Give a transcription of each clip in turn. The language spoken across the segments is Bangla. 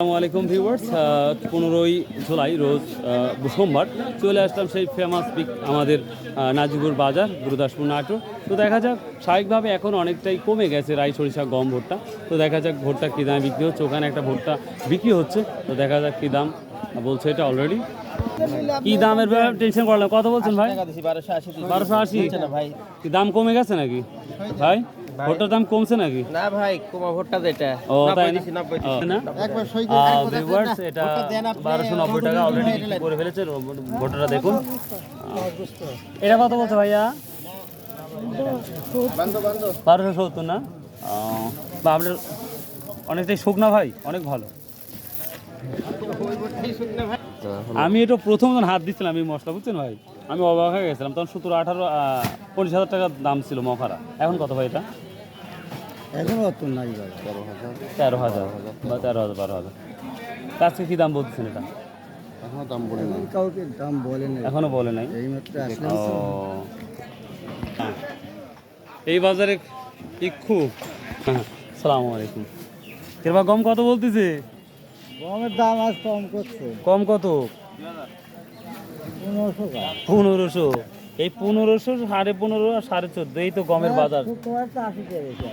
আসসালামু আলাইকুম ভিউয়ার্স পনেরোই জুলাই রোজ সোমবার চলে আসলাম সেই ফেমাস পিক আমাদের নাজিপুর বাজার গুরুদাসপুর নাটোর। তো দেখা যাক স্বাভাবিকভাবে এখন অনেকটাই কমে গেছে রাই সরিষা গম ভুট্টা। তো দেখা যাক ভুট্টা কী দামে বিক্রি হচ্ছে ওখানে একটা ভুট্টা বিক্রি হচ্ছে। তো দেখা যাক কী দাম বলছে এটা অলরেডি কি দামের ব্যাপারে টেনশন করলাম কত বলছেন ভাই? বারোশো আশি কি দাম কমে গেছে নাকি? ভাই? ভুট্টার দাম কমছে নাকি? না ভাই কুমা ভোটটা যেটা ও তাই না? না? আহ, viewers, এটা বারোশো নব্বই টাকা অলরেডি করে ফেলেছে ভোটাররা দেখুন। এটা কত বলছে ভাইয়া? বারোশো সত্তর না? বা আপনার অনেকটাই শুকনা ভাই অনেক ভালো। আমি এটা প্রথম যখন হাত দিচ্ছিলাম এই মশলা বুঝছেন ভাই? আমি অবাক হয়ে গেছিলাম তখন সত্তর আঠারো পঁচিশ হাজার টাকার দাম ছিল মখারা। এখন কত ভাই এটা? এখন তেরো হাজার বা তেরো হাজার বারো হাজার কী দাম বলতেছেন এটা এখনও দাম বলে দাম নাই মাত্র এই বাজারে ইক্ষু সালাম আলাইকুম কেরবা গম কত বলতেছে গমের দাম আজ কম করছে কম কত পনেরোশো পনেরোশো এই পনেরোশো সাড়ে পনেরো আর সাড়ে চোদ্দ এই তো গমের বাজার। আশি টাকা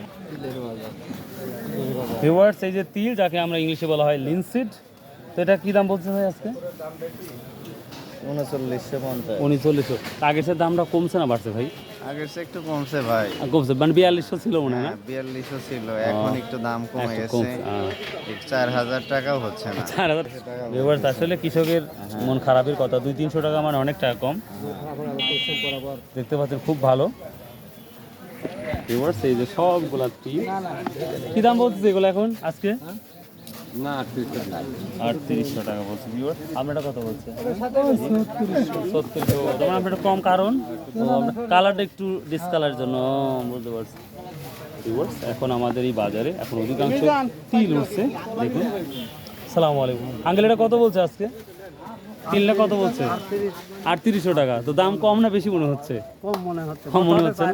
ভিউয়ার্স এই যে তিল যাকে আমরা ইংলিশে বলা হয় লিনসিড তো এটা কি দাম বলছে ভাই আজকে? উনচল্লিশশো পঞ্চাশ। উনিচল্লিশশো। আগের সে দামটা কমছে না বাড়ছে ভাই? আগের চেয়ে একটু কমছে ভাই। কমছে মানে বিয়াল্লিশশো ছিল মনে হয় না? বিয়াল্লিশশো ছিল। এখন একটু দাম কমে গেছে। হ্যাঁ। চার হাজার টাকাও হচ্ছে না। চার হাজার ভিউয়ার্স আসলে কৃষকের মন খারাপের কথা দুই তিনশো টাকা মানে অনেক টাকা কম। দেখতে পাচ্ছেন খুব ভালো। এই যে সবগুলা টিম কি দাম বলতেছে এগুলো এখন আজকে? না আটত্রিশশো টাকা। বলছে ভিউয়ার আপনারা কত বলছে? ছত্রিশশো তোমার আপনার কম কারণ? কালারটা একটু ডিসকালার জন্য বুঝতে পারছি। ভিউয়ার্স এখন আমাদের এই বাজারে এখন অধিকাংশ তিল উঠছে দেখুন। সালাম আলাইকুম। আঙ্কেল এটা কত বলছে আজকে? তিলটা কত বলছে? আটত্রিশশো টাকা তো দাম কম না বেশি মনে হচ্ছে? কম মনে হচ্ছে। কম মনে হচ্ছে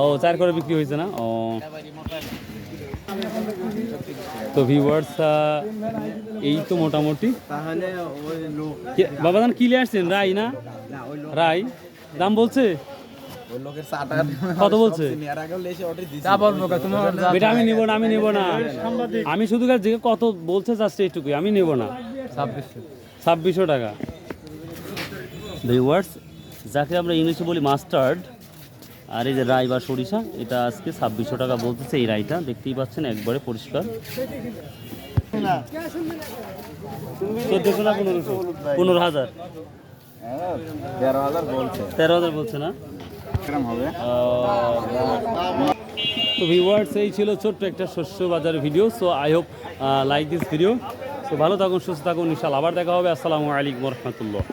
ও চার করে বিক্রি হয়েছে না? ও। তো ভিউয়ার্স এই তো মোটামুটি। তাহলে ওই লোক কে- বাবাদান কি নিয়ে আসছেন? রাই না? রাই। দাম বলছে? ওই লোকের চাটা কত বলছে? আমি নেব না আমি নেব না। আমি শুধু যে কত বলছে জাস্ট এইটুকুই আমি নেব না। ছাব্বিশশো। ছাব্বিশশো টাকা। ভিউয়ার্স যাকে আমরা ইংলিশে বলি মাস্টার্ড আর এই যে রাই বা সরিষা এটা আজকে ছাব্বিশশো টাকা বলতেছে এই রাইটা দেখতেই পাচ্ছেন একবারে পরিষ্কার। চোদ্দশো না পনেরোশো? পনেরো হাজার। তেরো হাজার বলছে। না? তো ভিউয়ার্স এই ছিল ছোট্ট একটা শস্য বাজার video so I hope like this video so ভালো থাকুন সুস্থ থাকুন ইনশাল্লাহ আবার দেখা হবে। আসসালামু আলাইকুম রহমতুল্লাহ।